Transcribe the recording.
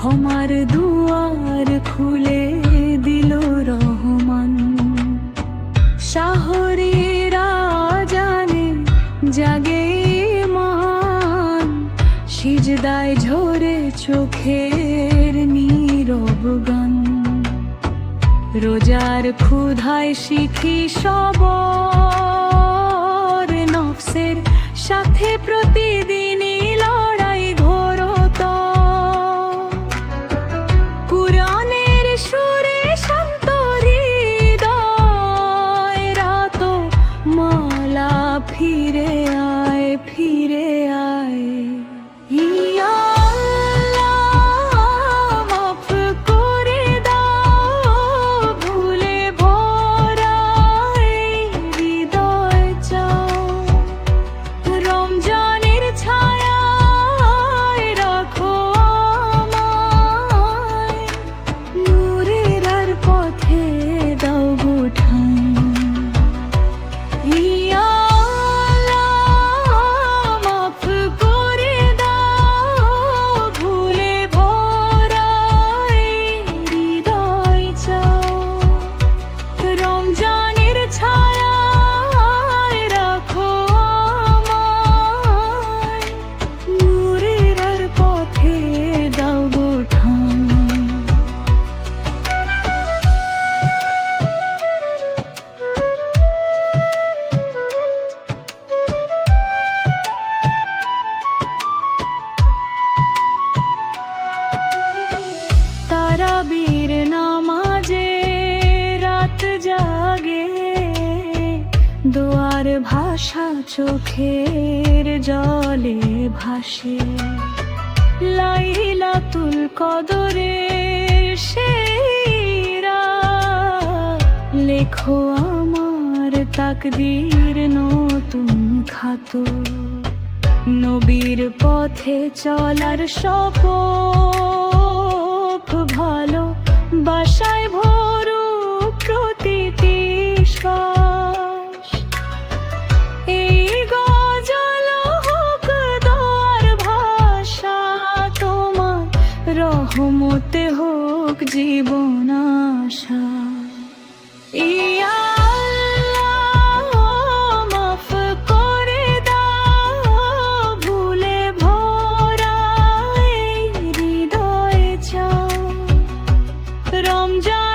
ক্ষমার দুয়ার খুলে দিল রহমান। শাহরি রাজানে জাগে মান সিজদায় ঝরে চোখের নীরব গান। রোজার ক্ষুধায় শিখি সব নফসের সাথে প্রতিদিন ফিরে আয় ফিরে তারাবীর নামাজে রাত জাগে। দুয়ার ভাষা চোখের জলে ভাসে। লাইলাতুল কদরে সেরা লেখো আমার তাকদীর নতুন খাতো নবীর পথে চলার শপথ, ভালো বাসায় ভরু প্রতিটি এই গজল হোক দর ভাষা তোমার রহমতে হোক জীবন আশা। রমজান